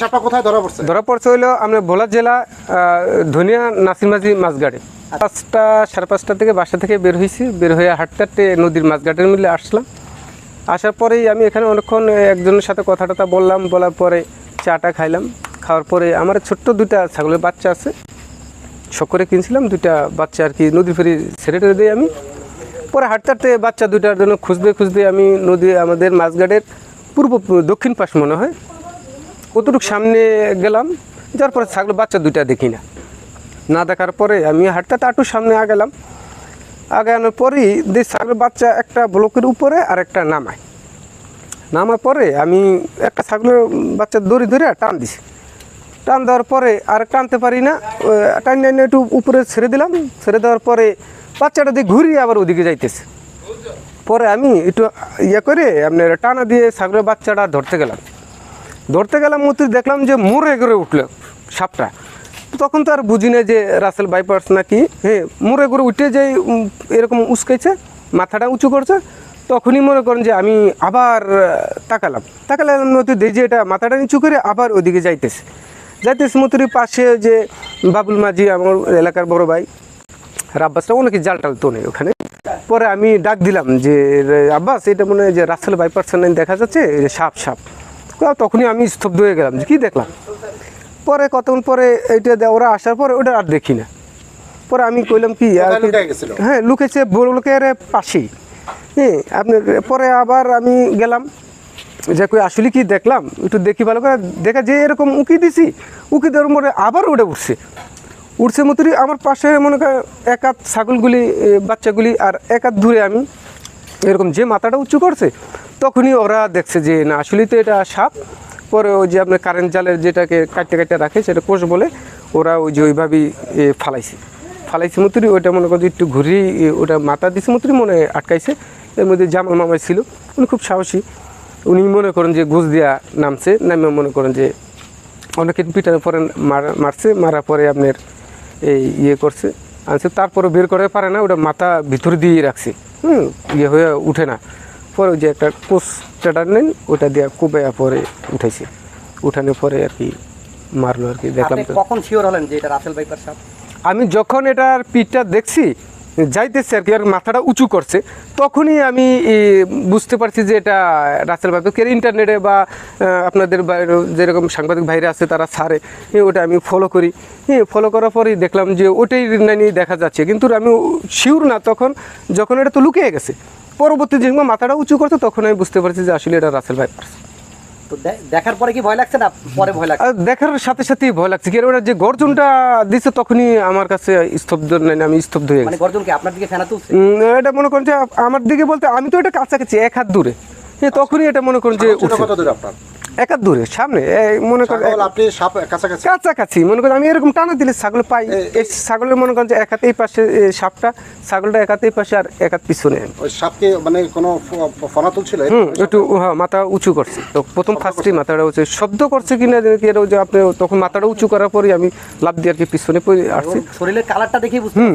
সাপটা কোথায় ধরা পড়ছে? ধরা পড়ছে হইল আমরা ভোলা জেলা ধনিয়া নাসিরমাঝি মাছগাড়ে। পাঁচটা, সাড়ে পাঁচটা থেকে বাসা থেকে বের হয়েছি বের হয়ে হাঁটতে হাঁটতে নদীর মাছঘাটের মিলে আসলাম। আসার পরেই আমি এখানে অনেকক্ষণ একজনের সাথে কথা টথা বললাম, বলার পরে চাটা খাইলাম। খাওয়ার পরে আমার ছোট্ট দুটা ছাগলের বাচ্চা আছে। শখ করে কিনছিলাম, দুইটা বাচ্চা আর কি নদী ফেরি ছেড়ে টেড়ে দিই আমি। পরে হাঁটতে হাঁটতে বাচ্চা দুইটার জন্য খুঁজতে খুঁজতে আমি নদী, আমাদের মাছঘাটের পূর্ব দক্ষিণ পাশ মনে হয় কতটুকু সামনে গেলাম, যার পরে ছাগল বাচ্চা দুইটা দেখি না। না দেখার পরে আমি হাঁটতে হাঁটতে সামনে আগালাম আগানোর পরেই যে ছাগলের বাচ্চা একটা ব্লকের উপরে আর একটা নামায়। নামার পরে আমি একটা ছাগলের বাচ্চা দড়ি ধরে টান দিছি। টান দেওয়ার পরে আর টানতে পারি না টান টান একটু উপরে ছেড়ে দিলাম। ছেড়ে দেওয়ার পরে বাচ্চাটা দিয়ে ঘুরিয়ে আবার ওদিকে যাইতেছে। পরে আমি একটু ইয়ে করে আপনার টানা দিয়ে ছাগলের বাচ্চাটা ধরতে গেলাম। ধরতে গেলাম মতো দেখলাম যে মোড়ে করে উঠল সাপটা। তখন তো আর বুঝি না যে রাসেল বাইপার্স নাকি হ্যাঁ মোড়ে করে উঠে যে এরকম উস্কেছে, মাথাটা উঁচু করছে, তখনই মনে করেন যে আমি আবার তাকালাম। তাকালাম মতো দেখি যে এটা মাথাটা নিচু করে আবার ওদিকে যাইতেছে। যাইতেছে মতুরি পাশে যে বাবুল মাঝি, আমার এলাকার বড় ভাই আর আব্বাসটা অনেকে জাল টাল তো নেই ওখানে। পরে আমি ডাক দিলাম যে, আব্বাস, এটা মনে হয় যে রাসেল বাইপার্সন দেখা যাচ্ছে সাপ সাপ। তখনই আমি স্তব্ধ হয়ে গেলাম যে কী দেখলাম? পরে কতক্ষণ পরে এইটা ওরা আসার পরে ওটা আর দেখি না। পরে আমি কইলাম কি? হ্যাঁ লুকেছে লোকের পাশেই। হ্যাঁ আপনি পরে আবার আমি গেলাম। যে কই আসলে কি দেখলাম? একটু দেখি ভালো করে। দেখা যে এরকম উকি দিছি উকি দেওয়ার পরে আবার উঠে উঠছে। উঠছে মতোই আমার পাশে মনে করে এক হাত ছাগলগুলি বাচ্চাগুলি আর এক হাত দূরে আমি। এরকম যে মাথাটা উঁচু করছে তখনই ওরা দেখছে যে, না, আসলেই তো এটা সাপ। পরে ওই যে আপনার কারেন্ট জালের যেটাকে কাটতে কাটতে রাখে, সেটা কোষ বলে ওরা ওই যে ওইভাবেই ফালাইছে। ফালাইছে মতুরি ওইটা মনে করছে একটু ঘুরি ওটা মাথা দিছে মতুরি মনে আটকাইছে। এর মধ্যে জামাল মামাই ছিল, উনি খুব সাহসী। উনি মনে করেন যে ঘুষ দেওয়া নামছে নামে মনে করেন যে অনেকে পিটার পরে মার- মারছে, মারার পরে আপনার এই ইয়ে করছে, আনছে। তারপরে বের করে পারে না, ওটা মাথা ভিতর দিয়ে রাখছে। হুম ইয়ে হয়ে উঠে না। পরে ওই যে একটা কোচ টেটার নেন ওটা দিয়ে কোবাইয়া পরে উঠেছে উঠানোর পরে আর কি মারলো আর কি দেখলাম কখন শিওর হলেন যে এটা রাসেল সাপ আমি যখন এটার পিঠটা দেখছি যাইতেছে আর কি, আর মাথাটা উঁচু করছে, তখনই আমি বুঝতে পারছি যে এটা রাসেল কে ইন্টারনেটে বা আপনাদের যেরকম সাংবাদিক ভাইরা আছে তারা সারে ওটা আমি ফলো করি। হ্যাঁ ফলো করার পরেই দেখলাম যে ওটাই নানি দেখা যাচ্ছে। কিন্তু আমি শিওর না, তখন যখন এটা তো লুকিয়ে গেছে, পরবর্তী যে সময় মাথাটা উঁচু করছে, তখন আমি বুঝতে পারছি যে আসলে এটা রাসেল ভাই। তো দেখার পরে কি ভয় লাগছে না পরে ভয় লাগছে? দেখার সাথে সাথেই ভয় লাগছে। কি যে গর্জনটা দিচ্ছে তখনই আমার কাছে স্তব্ধ নাই আমি স্তব্ধ হয়ে গেছি। মানে গর্জন কি আপনার দিকে ফেনা তুলছে? এটা মনে করেন যে আমার দিকে বলতে আমি তো এটা কাছাকাছি এক হাত দূরে। হ্যাঁ, তখনই এটা মনে করেন যে কত দূর আপনার? এক দূরে সামনে মনে করেন আপনি সাপ কাছাকাছি। কাছাকাছি মনে করেন আমি এরকম টানা দিলে ছাগল পাই। এই ছাগলের মনে করেন যে এক হাত এই পাশে সাপটা ছাগলটা এক হাত এই পাশে আর এক হাত পিছনে। ওই সাপকে মানে কোনো ফ- ফ- ফনা তুলছিল? হুম একটু হ্যাঁ মাথা উঁচু করছে। তো প্রথম ফার্স্টে মাথাটা উঁচু শব্দ করছে কিনা কি এটা যে আপনি তখন মাথাটা উঁচু করার পরে আমি লাভ দিয়ে আর কি পিছনে পড়ে আসছি। শরীরের কালারটা দেখেই বুঝতে হুম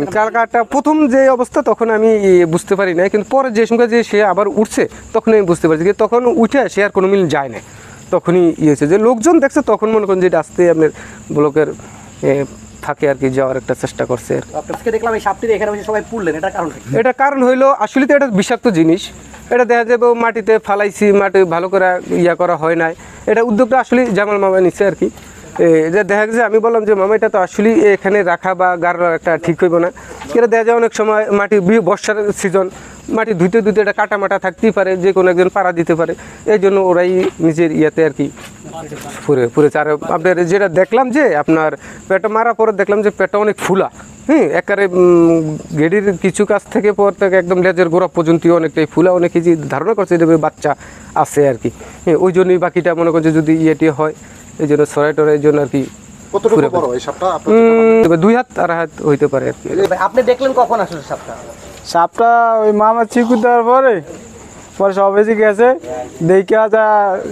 প্রথম যে অবস্থা তখন আমি বুঝতে পারি না কিন্তু পরে যে সঙ্গে যে সে আবার উঠছে তখন আমি বুঝতে পারছি যে তখন উঠে সে আর কোনো মিল যায় না তখনই ইয়ে হয়েছে। যে লোকজন দেখছে তখন মনে করেন যে এটা আসতে আপনার ব্লকের থাকে আর কি যাওয়ার একটা চেষ্টা করছে আর কি। দেখলাম এই সাপটি এখানে সবাই পুড়লেন এটা কারণ এটা কারণ হইল আসলে তো এটা বিষাক্ত জিনিস। এটা দেখা যাবে মাটিতে ফালাইছি মাটি ভালো করে ইয়া করা হয় নাই। এটা উদ্যোগটা আসলে জামাল মামা নিচ্ছে আর কি। যে দেখা গেছে, আমি বললাম যে, মামা, এটা তো আসলে এখানে রাখা বা গাড় একটা ঠিক হইব না। এটা দেখা যায় অনেক সময় মাটি বর্ষার সিজন মাটি ধুইতে ধুইতে এটা কাটা মাটা থাকতেই পারে, যে কোনো একজন পাড়া দিতে পারে। এই জন্য ওরাই নিজের ইয়াতে আর কি পুরে পুরেছে আর আপনার যেটা দেখলাম যে, আপনার পেটটা মারা পরে দেখলাম যে পেটটা অনেক ফুলা। হুম একারে গেডির কিছু কাছ থেকে পর থেকে একদম লেজের গোড়া পর্যন্ত অনেকটাই ফুলা। অনেকে যে ধারণা করছে যে বাচ্চা আছে আর কি। হ্যাঁ ওই জন্যই বাকিটা মনে করছে যদি ইয়েটি হয় এই জন্য সরাই টরাই জন্য আর কি কতটুকু বড় এই সাপটা? আপনার তবে দুই হাত আর হাত হইতে পারে আর কি। আপনি দেখলেন কখন আসলে সাপটা? সাপটা ওই মামা চিকু দেওয়ার পরে পরে সব এসে গেছে। দেখে যা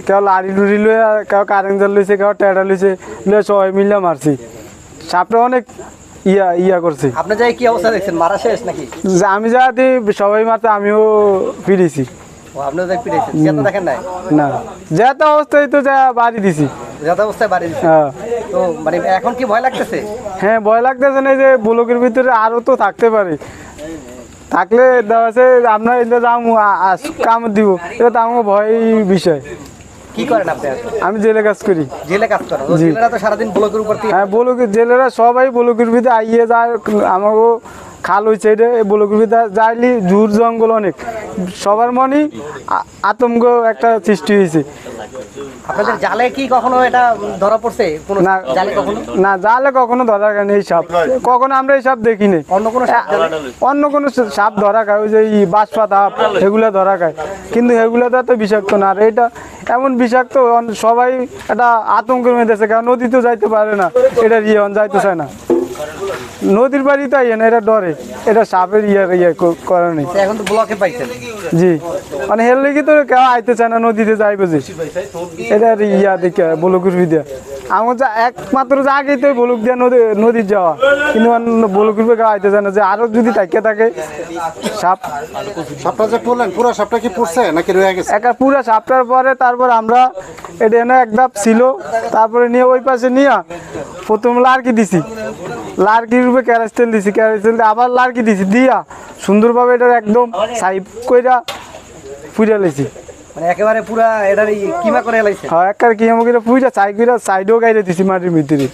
কেউ লাড়ি লুড়ি লইয়া কেউ কারেন্ট জাল লইছে কেউ টেটা লইছে লইয়া সবাই মিলে মারছি। সাপটা অনেক ইয়া ইয়া করছে। আপনি যাই কি অবস্থা দেখছেন? মারা শেষ নাকি? যে আমি যা দিই সবাই মারতে আমিও ফিরেছি। ও তো দেখেন নাই? না। যেত অবস্থায় তো যা বাড়ি দিছি। যাতা অবস্থায় বাড়ি দিছে। হ্যাঁ। তো মানে এখন কি ভয় লাগতেছে? হ্যাঁ ভয় লাগতেছে না যে ব্লকের ভিতরে আরও তো থাকতে পারে। থাকলে এটা দাম কাম দিব। এটা তো আমার ভয় বিষয়। কি করেন আপনি আমি জেলে কাজ করি। জেলে কাজ করেন? জেলেরা তো সারাদিন ব্লকের উপর হ্যাঁ বলুকের জেলেরা সবাই বলুকের ভিতরে আইয়ে যায়। আমাকেও খাল হয়েছে এটা বলুকের ভিতরে যাইলি ঝুর জঙ্গল অনেক। সবার মনেই আতঙ্ক একটা সৃষ্টি হয়েছে আপনাদের জালে কি কখনো এটা ধরা পড়ছে? কোনো না জালে কখনো? না জালে কখনো ধরা খায় এই সাপ। কখনো আমরা এই সাপ দেখি নাই অন্য কোনো সাপ অন্য কোনো সাপ ধরা খায় ওই যে এই বাঁশপা সাপ এগুলা ধরা খায়। কিন্তু তো বিষাক্ত না। আর এটা এমন বিষাক্ত সবাই একটা আতঙ্কের মধ্যে আছে কারণ নদীতেও যাইতে পারে না। এটা ইয়ে অন যাইতে চায় না। নদীর বাড়ি তো আইয়া না এটা ডরে। এটা সাপের ইয়ে ইয়ে ক- করে নেই এখন তো ব্লকে পাইছেন। জি। মানে হেললে কি তো কেউ আইতে চায় না নদীতে যাইবে যে। এটা ইয়া দেখে বলকুর দিয়া। আমার যা একমাত্র জায়গায় তো বলুক দিয়া নদী নদীর যাওয়া। কিন্তু বলকুর কেউ আইতে চায় না যে আরও যদি থাকে থাকে সাপ। সাপটা যে পড়লেন পুরো সাপটা কি পড়ছে নাকি রয়ে গেছে? একা পুরো সাপটার পরে তারপর আমরা এটা এনে এক ধাপ ছিল তারপরে নিয়ে ওই পাশে নিয়ে প্রথম লার্কি দিছি। লার্কির রূপে ক্যারাস তেল দিছি ক্যারাস তেল দিয়ে আবার লার্কি দিছি দিয়া সুন্দরভাবে এটা একদম সাইড কইরা ফুইরা লেছি। মানে একেবারে পুরা এটার কিমা করে এলাইছে? হ্যাঁ একার কিমা করে পুরা চাই করে সাইডও গাইরে দিছি মাটির ভিতরে।